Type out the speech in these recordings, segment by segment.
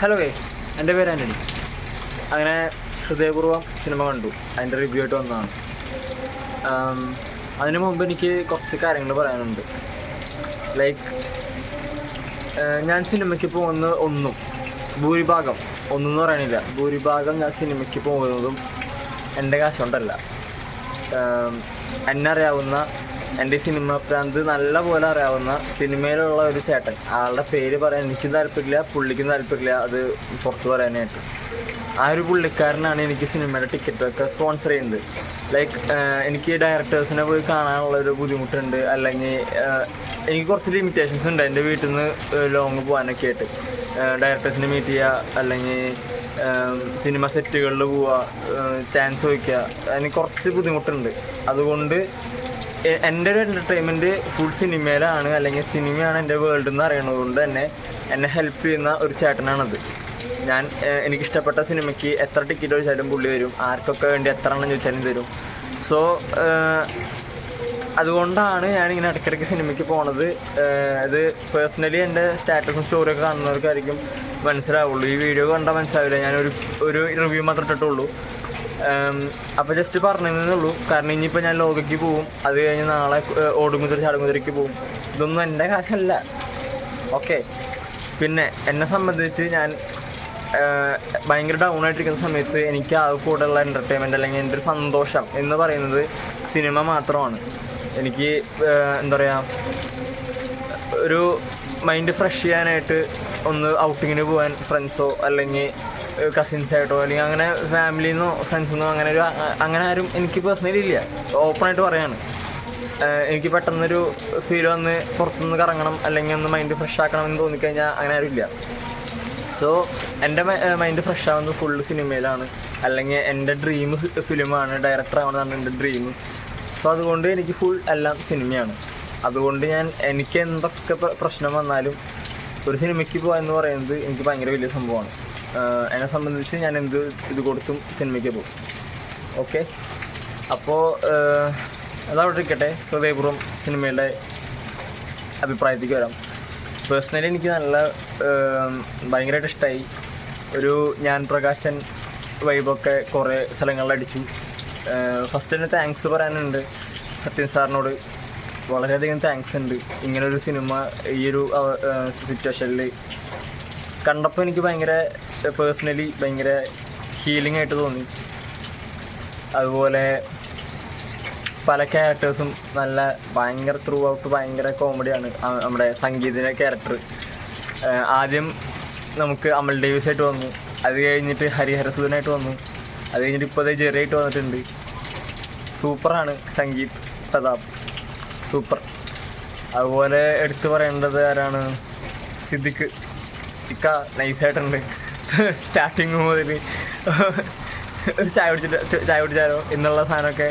Hello ഗേ എന്റെ പേര് ആന്റണി അങ്ങനെ ഹൃദയപൂർവം സിനിമ കണ്ടു. അതിന്റെ റിവ്യൂ ആയിട്ട് വന്നതാണ്. അതിനു മുമ്പ് എനിക്ക് കുറച്ച് കാര്യങ്ങൾ പറയാനുണ്ട്. ലൈക്ക് ഞാൻ സിനിമയ്ക്ക് പോകുന്ന ഒന്നും ഭൂരിഭാഗം ഒന്നെന്ന് പറയണില്ല ഭൂരിഭാഗം ഞാൻ സിനിമയ്ക്ക് പോകുന്നതും എന്റെ കാശുകൊണ്ടല്ല എന്നറിയാവുന്ന എന്റെ സിനിമ പ്രാന്ത് നല്ല പോലെ അറിയാവുന്ന സിനിമയിലുള്ള ഒരു ചേട്ടൻ. ആളുടെ പേര് പറയാൻ എനിക്കും താല്പര്യമില്ല പുള്ളിക്കും താല്പര്യമില്ല. അത് പുറത്ത് പറയാനായിട്ട്. ആ ഒരു പുള്ളിക്കാരനാണ് എനിക്ക് സിനിമയുടെ ടിക്കറ്റൊക്കെ സ്പോൺസർ ചെയ്യുന്നത്. ലൈക്ക് എനിക്ക് ഡയറക്ടേഴ്സിനെ പോയി കാണാനുള്ള ഒരു ബുദ്ധിമുട്ടുണ്ട്. അല്ലെങ്കിൽ എനിക്ക് കുറച്ച് ലിമിറ്റേഷൻസ് ഉണ്ട് എന്റെ വീട്ടിൽ നിന്ന് ലോങ് പോകാനൊക്കെ ആയിട്ട്. ഡയറക്ടേഴ്സിനെ മീറ്റ് ചെയ്യുക അല്ലെങ്കിൽ സിനിമ സെറ്റുകളിൽ പോവുക ചാൻസ് ചോദിക്കുക. അതിന് കുറച്ച് ബുദ്ധിമുട്ടുണ്ട്. അതുകൊണ്ട് എന്റെ ഒരു എന്റർടൈൻമെന്റ് ഫുൾ സിനിമയിലാണ് അല്ലെങ്കിൽ സിനിമയാണ് എന്റെ വേൾഡ് എന്ന് അറിയണത് കൊണ്ട് തന്നെ എന്നെ ഹെൽപ്പ് ചെയ്യുന്ന ഒരു ചേട്ടനാണത്. ഞാൻ എനിക്കിഷ്ടപ്പെട്ട സിനിമയ്ക്ക് എത്ര ടിക്കറ്റ് ചോദിച്ചാലും പുള്ളി വരും. ആർക്കൊക്കെ വേണ്ടി എത്ര എണ്ണം ചോദിച്ചാലും തരും. സോ അതുകൊണ്ടാണ് ഞാൻ ഇങ്ങനെ ഇടയ്ക്കിടയ്ക്ക് സിനിമയ്ക്ക് പോണത്. ഇത് പേഴ്സണലി എന്റെ സ്റ്റാറ്റസും സ്റ്റോറിയൊക്കെ കാണുന്നവർക്കായിരിക്കും മനസ്സിലാവുള്ളൂ. ഈ വീഡിയോ കണ്ടാൽ മനസ്സിലാവില്ല. ഞാനൊരു ഒരു റിവ്യൂ മാത്രം ഇട്ടിട്ടുള്ളൂ. അപ്പോൾ ജസ്റ്റ് പറഞ്ഞതേ കാരണം ഇനിയിപ്പോൾ ഞാൻ ലോകയ്ക്ക് പോവും. അത് കഴിഞ്ഞ് നാളെ ഓടുമുതിരി ചാടുമുതിരയ്ക്ക് പോവും. ഇതൊന്നും എന്റെ കാശല്ല ഓക്കെ പിന്നെ എന്നെ സംബന്ധിച്ച് ഞാൻ ഭയങ്കര ഡൗൺ ആയിട്ടിരിക്കുന്ന സമയത്ത് എനിക്ക് ആ കൂടെയുള്ള എന്റർടൈൻമെന്റ് അല്ലെങ്കിൽ എന്റെ ഒരു സന്തോഷം എന്ന് പറയുന്നത് സിനിമ മാത്രമാണ്. എനിക്ക് എന്താ പറയുക ഒരു മൈൻഡ് ഫ്രഷ് ചെയ്യാനായിട്ട് ഒന്ന് ഔട്ടിങ്ങിന് പോകാൻ ഫ്രണ്ട്സോ അല്ലെങ്കിൽ കസിൻസ് ആയിട്ടോ അല്ലെങ്കിൽ അങ്ങനെ ഫാമിലിയിൽ നിന്നോ ഫ്രണ്ട്സിൽ നിന്നോ അങ്ങനെ ഒരു അങ്ങനെ ആരും എനിക്ക് പേഴ്സണലി ഇല്ല. ഓപ്പണായിട്ട് പറയാണ്. എനിക്ക് പെട്ടെന്നൊരു ഫീൽ വന്ന് പുറത്തുനിന്ന് കറങ്ങണം അല്ലെങ്കിൽ ഒന്ന് മൈൻഡ് ഫ്രഷ് ആക്കണം എന്ന് തോന്നിക്കഴിഞ്ഞാൽ അങ്ങനെ ആരും ഇല്ല. സോ എന്റെ മൈൻഡ് ഫ്രഷ് ആവുന്നത് ഫുള്ള് സിനിമയിലാണ് അല്ലെങ്കിൽ എന്റെ ഡ്രീം ഫിലിമാണ് ഡയറക്ടർ ആവണമെന്നാണ് എന്റെ ഡ്രീം സോ അതുകൊണ്ട് എനിക്ക് ഫുൾ എല്ലാം സിനിമയാണ് അതുകൊണ്ട് ഞാൻ എനിക്ക് എന്തൊക്കെ പ്രശ്നം വന്നാലും ഒരു സിനിമയ്ക്ക് പോകുക എന്ന് പറയുന്നത് എനിക്ക് ഭയങ്കര വലിയ സംഭവമാണ്. എന്നെ സംബന്ധിച്ച് ഞാൻ എന്ത് ഇത് കൊടുത്തും സിനിമയ്ക്ക് പോകും. ഓക്കെ? അപ്പോൾ അതവിടെ ഇരിക്കട്ടെ. ഹൃദയപൂർവം സിനിമയുടെ അഭിപ്രായത്തേക്ക് വരാം. പേഴ്സണലി എനിക്ക് നല്ല ഭയങ്കരമായിട്ട് ഇഷ്ടമായി ഒരു ഞാൻ പ്രകാശൻ വൈബൊക്കെ കുറേ സ്ഥലങ്ങളിൽ അടിച്ചു ഫസ്റ്റ് തന്നെ താങ്ക്സ് പറയാനുണ്ട്. സത്യൻ സാറിനോട് വളരെയധികം താങ്ക്സ് ഉണ്ട്. ഇങ്ങനൊരു സിനിമ ഈ ഒരു സിറ്റുവേഷനിൽ കണ്ടപ്പോൾ എനിക്ക് ഭയങ്കര പേഴ്സണലി ഭയങ്കര ഹീലിംഗ് ആയിട്ട് തോന്നി. അതുപോലെ പല ക്യാരക്ടേഴ്സും നല്ല ഭയങ്കര ത്രൂ ഔട്ട് ഭയങ്കര കോമഡിയാണ് നമ്മുടെ സംഗീതിന്റെ ക്യാരക്ടർ ആദ്യം നമുക്ക് അമൽ ഡേവിസ് ആയിട്ട് വന്നു. അത് കഴിഞ്ഞിട്ട് ഹരിഹരസുധനായിട്ട് വന്നു. അത് കഴിഞ്ഞിട്ട് ഇപ്പോൾ ജെറി ആയിട്ട് വന്നിട്ടുണ്ട്. സൂപ്പറാണ് സംഗീത് പ്രതാപ്. അതുപോലെ എടുത്തു പറയേണ്ടത് ആരാണ്? സിദ്ദിഖ്. ഇക്ക നൈസായിട്ടുണ്ട്. സ്റ്റാർട്ടിങ് മുതൽ ഒരു ചായ കുടിച്ചിട്ട് ചായ കുടിച്ചാലോ എന്നുള്ള സാധനമൊക്കെ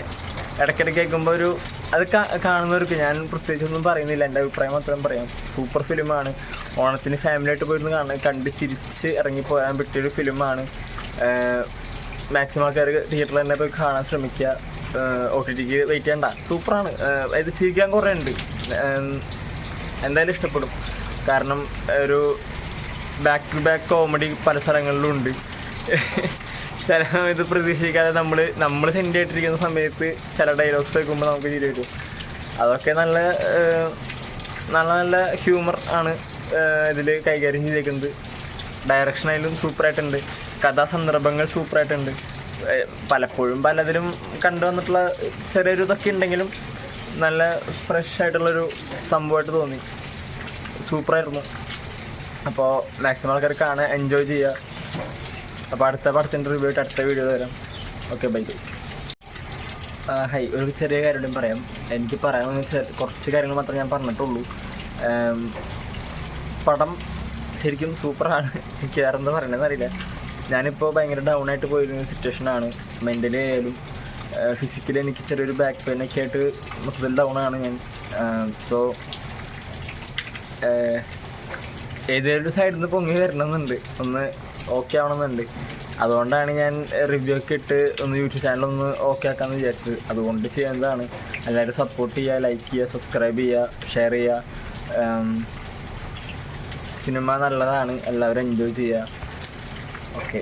ഇടയ്ക്കിടയ്ക്ക് കേൾക്കുമ്പോൾ ഒരു അത് കാണുന്നവർക്ക് ഞാൻ പ്രത്യേകിച്ചൊന്നും പറയുന്നില്ല. എന്റെ അഭിപ്രായം മാത്രം പറയാം. സൂപ്പർ ഫിലിമാണ്. ഓണത്തിന് ഫാമിലിയായിട്ട് പോയിരുന്ന് കാണാൻ കണ്ട് ചിരിച്ച് ഇറങ്ങിപ്പോകാൻ പറ്റിയൊരു ഫിലിമാണ്. മാക്സിമം ആൾക്കാർ തിയേറ്ററിൽ തന്നെ പോയി കാണാൻ ശ്രമിക്കുക. ഒ ടി ടിക്ക് വെയിറ്റ് ചെയ്യണ്ട. സൂപ്പറാണ്. അതായത് ചിരിക്കാൻ കുറേ ഉണ്ട്. എന്തായാലും ഇഷ്ടപ്പെടും. കാരണം ഒരു ബാക്ക് ടു ബാക്ക് കോമഡി പല സ്ഥലങ്ങളിലും ഉണ്ട്. ചില സമയത്ത് പ്രതീക്ഷിക്കാതെ നമ്മൾ നമ്മൾ സെൻഡ് ആയിട്ടിരിക്കുന്ന സമയത്ത് ചില ഡയലോഗ്സ് വെക്കുമ്പോൾ നമുക്ക് ചിരി വരും. അതൊക്കെ നല്ല നല്ല നല്ല ഹ്യൂമർ ആണ് ഇതിൽ കൈകാര്യം ചെയ്തേക്കുന്നത്. ഡയറക്ഷനായാലും സൂപ്പറായിട്ടുണ്ട് കഥാസന്ദർഭങ്ങൾ സൂപ്പറായിട്ടുണ്ട് പലപ്പോഴും പലതിലും കണ്ടുവന്നിട്ടുള്ള ചെറിയൊരു ഇതൊക്കെ ഉണ്ടെങ്കിലും നല്ല ഫ്രഷ് ആയിട്ടുള്ളൊരു സംഭവമായിട്ട് തോന്നി. സൂപ്പറായിരുന്നു. അപ്പോൾ മാക്സിമം ആൾക്കാർ കാണാൻ എൻജോയ് ചെയ്യുക. അപ്പോൾ അടുത്ത പടത്തിന്റെ റിവ്യൂ ആയിട്ട് അടുത്ത വീഡിയോ തരാം ഓക്കെ ബൈ ഹൈ ഒരു ചെറിയ കാര്യം പറയാം. എനിക്ക് പറയാമെന്ന് കുറച്ച് കാര്യങ്ങൾ മാത്രമേ ഞാൻ പറഞ്ഞിട്ടുള്ളൂ. പടം ശരിക്കും സൂപ്പറാണ് എനിക്ക് വേറെ എന്താ പറയണമെന്ന് അറിയില്ല. ഞാനിപ്പോൾ ഭയങ്കര ഡൗൺ ആയിട്ട് പോയിരുന്ന സിറ്റുവേഷനാണ് മെന്റലി ആയാലും ഫിസിക്കലി എനിക്ക് ചെറിയൊരു ബാക്ക് പെയിൻ ഒക്കെ ആയിട്ട് മൊത്തത്തിൽ ഡൗൺ ആണ് ഞാൻ. സോ ഏതൊരു സൈഡിൽ നിന്ന് പൊങ്ങി വരണമെന്നുണ്ട്. ഒന്ന് ഓക്കെ ആവണമെന്നുണ്ട്. അതുകൊണ്ടാണ് ഞാൻ റിവ്യൂ ഒക്കെ ഇട്ട് ഒന്ന് യൂട്യൂബ് ചാനൽ ഒന്ന് ഓക്കെ ആക്കാമെന്ന് വിചാരിച്ചത്. അതുകൊണ്ട് ചെയ്യുന്നതാണ് എല്ലാവരും സപ്പോർട്ട് ചെയ്യുക ലൈക്ക് ചെയ്യുക സബ്സ്ക്രൈബ് ചെയ്യുക ഷെയർ ചെയ്യുക. സിനിമ നല്ലതാണ്. എല്ലാവരും എൻജോയ് ചെയ്യുക. ഓക്കെ